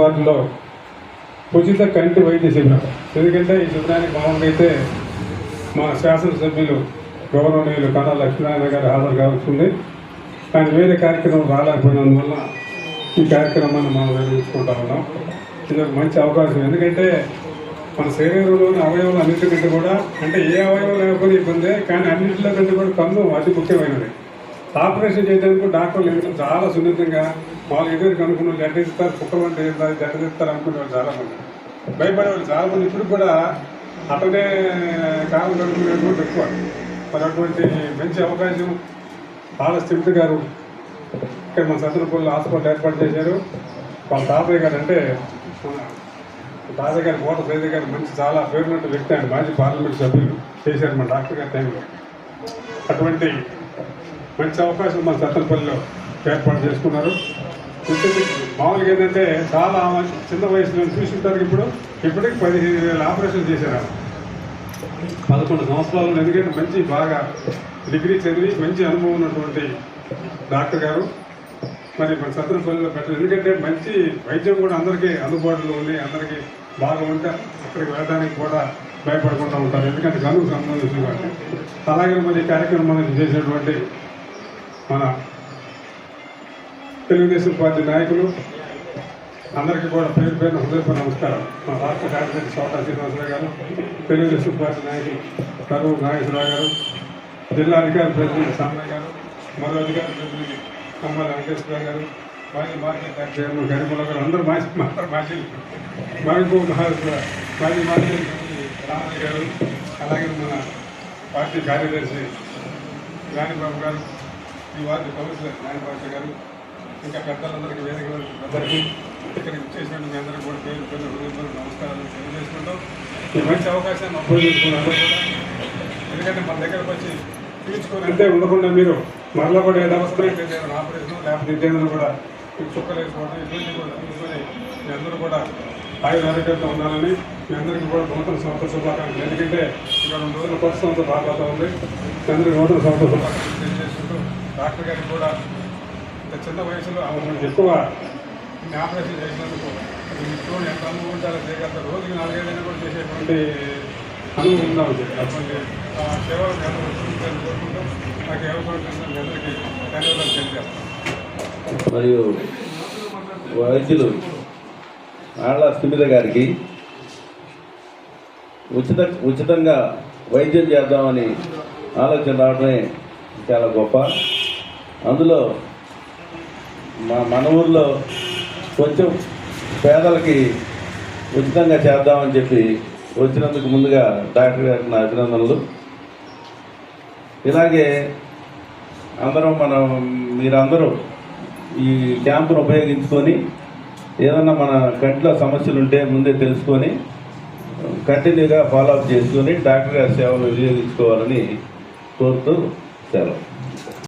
వార్డులో ఉచిత కంటి వైద్య శిబిరం ఎందుకంటే ఈ శిబిరానికి మామూలుగా అయితే మా శాసనసభ్యులు గౌరవనీయులు కన్నా లక్ష్మీనారాయణ గారు హాజరు కావాల్సింది. ఆయన వేరే కార్యక్రమం రాలేకపోయినందువల్ల ఈ కార్యక్రమాన్ని మనం నిర్వహించుకుంటా ఉన్నాం. ఇది ఒక మంచి అవకాశం. ఎందుకంటే మన శరీరంలోని అవయవాలు అన్నింటికంటే కూడా అంటే ఏ అవయవం లేకపోతే ఇబ్బందే కానీ అన్నింటిలో కంటే కూడా కన్ను అతి ముఖ్యమైనది. ఆపరేషన్ చేయడానికి డాక్టర్లు చాలా సున్నితంగా వాళ్ళు ఎదురు కనుక్కున్న జడ్డ ఇస్తారు కుక్కలు అంటే ఏంటో జడ్డ ఇస్తారు అనుకునే వాళ్ళు భయపడేవాళ్ళు చాలామంది. ఇప్పుడు కూడా అతనే కాలం గడుపుకునే ఎక్కువ. మరి అటువంటి మంచి అవకాశం ఆళ్ళ స్థిమిత గారు ఇక్కడ మన సత్రపల్లి హాస్పిటల్ ఏర్పాటు చేశారు. వాళ్ళ తాతయ్య గారు అంటే తాతయ్య గారు కోట సైదయ్య గారు మంచి చాలా పేరున్నట్టు వ్యక్తి ఆయన మాజీ పార్లమెంట్ సభ్యులు చేశారు మన డాక్టర్ గారి టైంలో. అటువంటి మంచి అవకాశం మన సత్తనపల్లిలో ఏర్పాటు చేసుకున్నారు. ఇంకొకటి మామూలుగా ఏంటంటే చాలా చిన్న వయసులో చూసుకుంటారు ఇప్పుడు. ఇప్పటికి పదిహేను వేల ఆపరేషన్ చేశారు పదకొండు సంవత్సరాలు ఎందుకంటే మంచి బాగా డిగ్రీ చదివి మంచి అనుభవం ఉన్నటువంటి డాక్టర్ గారు. మరి మన సత్రపల్లిలో పెట్టారు. ఎందుకంటే మంచి వైద్యం కూడా అందరికీ అందుబాటులో ఉంది అందరికీ బాగా ఉంటే అక్కడికి వెళ్ళడానికి కూడా భయపడకుండా ఉంటారు. ఎందుకంటే గనుకు సంబంధించిన కాబట్టి అలాగే మరి ఈ కార్యక్రమాన్ని చేసినటువంటి మన తెలుగుదేశం పార్టీ నాయకులు అందరికీ కూడా పేరు పేరున హృదయపూర్వక నమస్కారం. మా రాష్ట్ర కార్యదర్శి సోటా శ్రీనివాసరావు గారు తెలుగుదేశం పార్టీ నాయకులు కరువు నాగేశ్వరరావు గారు జిల్లా అధికార ప్రతినిధి సామయ్య గారు మరో అధికార ప్రతినిధి కమ్మల వెంకటేశ్వరరావు గారు మాజీ మార్కెట్ చైర్మన్ గరిమల గారు అందరూ మాజీ మాజీ మహబూబ్ మహారాజు మాజీ మార్కెట్ రామయ్య గారు అలాగే మన పార్టీ కార్యదర్శి రాణిబాబు గారు ఈ వార్డు కౌన్సిలర్ నాయనబాబు గారు ఇంకా పెద్దలందరికీ వేదిక అందరికీ ఇక్కడికి చేసిన మీ అందరికీ కూడా పేరు పేరు హృదయపూర్వక నమస్కారాలు తెలియజేసుకుంటాం ఈ మంచి అవకాశాన్ని కూడా ఎందుకంటే మన దగ్గరకు వచ్చి తీర్చుకొని అంతే ఉండకుండా మీరు మరలా కూడా ఏదో అవసరమైతే ఏదైనా ఆపరేషన్ లేకపోతే ఇంకేదైనా కూడా చుక్కలు వేసుకోవడం ఇటువంటి కూడా తీసుకొని మీ అందరూ కూడా ఆయుర ఆరోగ్యంతో ఉండాలని మీ అందరికీ కూడా నూతన సంవత్సర శుభాకాంక్షలు. ఎందుకంటే ఇక్కడ రెండు రోజుల కొత్త సంవత్సరం రాబోతా ఉంది. మీ అందరికీ నూతన సంవత్సర శుభాకాంక్షలు తెలియజేసుకుంటూ డాక్టర్ గారికి కూడా ఇంత చిన్న వయసులో ఆమె ఎక్కువ ఆపరేషన్ చేసినందుకు ఇంట్లో ఎంత అనుభవించాలో ఉండాలో రోజుకి నాలుగైదు కూడా చేసేటువంటి అనుభవం ఉందా ఉంటుంది అటువంటి ఆ కోరుకుంటూ నాకు ఏ అందరికీ ధన్యవాదాలు తెలియజేస్తాను. మరియు వైద్యులు ఆళ్ళ స్థిమిత గారికి ఉచిత ఉచితంగా వైద్యం చేద్దామని ఆలోచన రావడమే చాలా గొప్ప. అందులో మా మన ఊర్లో కొంచెం పేదలకి ఉచితంగా చేద్దామని చెప్పి వచ్చినందుకు ముందుగా డాక్టర్ గారికి నా అభినందనలు. ఇలాగే అందరం మనం మీరందరూ ఈ క్యాంపును ఉపయోగించుకొని ఏదన్నా మన కంటిలో సమస్యలు ఉంటే ముందే తెలుసుకొని కంటిన్యూగా ఫాలోఅప్ చేసుకొని డాక్టర్ గారి సేవలు వినియోగించుకోవాలని కోరుతూ సెలవు.